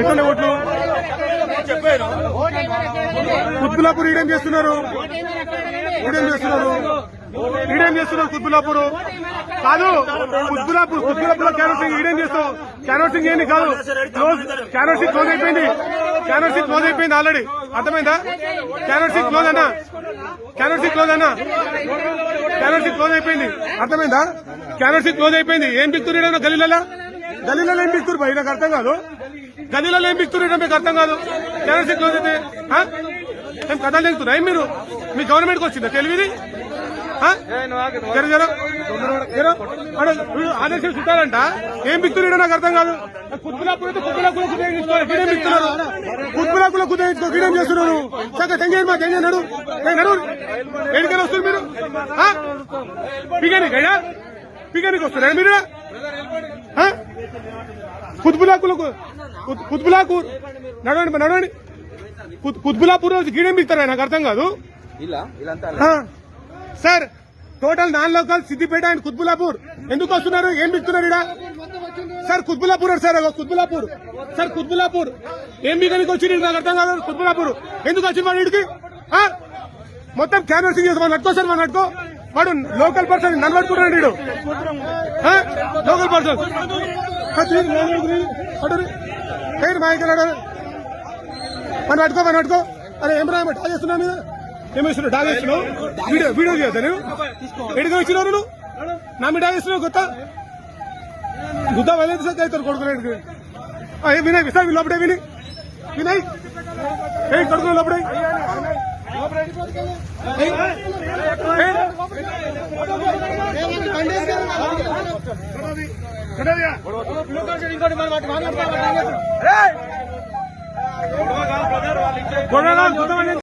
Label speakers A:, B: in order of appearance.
A: ఎక్కడ ఓట్లు? కుత్బులాపూర్ ఈడేం చేస్తున్నారు? ఈడేం చేస్తున్నారు? ఈడేం చేస్తున్నారు కుత్బులాపూర్ కాదు కుత్బులాపూర్ కుత్బులాపూర్ క్యానోసింగ్ ఈడేం చేస్తావు? క్యానోసింగ్ ఏంది? కాదు క్లోజ్ క్యానోసింగ్ క్లోజ్ అయిపోయింది. క్యానోసింగ్ క్లోజ్ అయిపోయింది ఆల్రెడీ. అర్థమైందా? క్యానోసింగ్ క్లోజ్ అన్నా? క్యానోసింగ్ క్లోజ్ అన్నా? క్యానోసింగ్ క్లోజ్ అయిపోయింది. అర్థమైందా? క్యానోసింగ్ క్లోజ్ అయిపోయింది. ఏం పిక్తురు గలీలలో? గలీలలో ఏం పిక్తురు భయ నాకు అర్థం కాదు. గదిలో ఏం పిక్తురు మీకు అర్థం కాదు. క్యానోసింగ్ క్లోజ్ అయితే ఆ? ఏం కథలు తెగుతున్నా ఏం మీరు? మీ గవర్నమెంట్కి వచ్చిందా? తెలివిది? ఆ? జర జర. జర. చుట్టాలంట. ఏం పిక్తురు నాకు అర్థం కాదు. కుత్బులాపూర్ అయితే కుత్బులాపూర్ కుదేయించుకోవాలి గిడేం పిక్తున్నారు కుదేయించుకో గిడేం చేస్తున్నారు? చక్క తెంగేది మా తెంగే నడు. ఏ నడు. మీరు? ఆ? పిగానికి అయ్యా పిగానికి వస్తున్నారా మీరు? ఆ? కుత్బులాపూర్. నడవండి నడవండి. కుత్- కుత్బులాపూర్ నుంచి గీడేం పిస్తారా నాకు అర్థం కాదు. Sir total non local Siddipet and Qutbullapur. ఎందుకు వస్తున్నారు? ఏం పిస్తున్నారు ఇక్కడ sir Qutbullapur sir Qutbullapur. Sir Qutbullapur. ఏం మీకనికి వచ్చి నాకు అర్థం కాదు కుత్బులాపూర్. ఎందుకు వచ్చింది వాడు ఇడికి మొత్తం క్యాన్వర్సింగ్ చేసి మన నట్టుకో సార్ మన నట్టుకో వాడు లోకల్ పర్సన్ నన్ను పట్టుకుంటాడు వీడు ఆ? లోకల్ పర్సన్ పేరు మాయకరాడు మన పట్టుకో మన పట్టుకో. అరే ఏం రా డా చేస్తున్నా మీద? ఏం వేస్తున్నావు డా చేస్తున్నావు వీడియో వీడియో చేస్తా నేను? ఎడిగా వచ్చినావు నువ్వు? నా మీద డా చేస్తున్నావు కొత్త? గుద్దా వెళ్ళేది సార్ అవుతారు కొడుకులు వినయ్ సార్ లోపడే విని. వినయ్. ఏ కొడుకులు లోపడే. గొడవ కాదు, గొడవ అనేది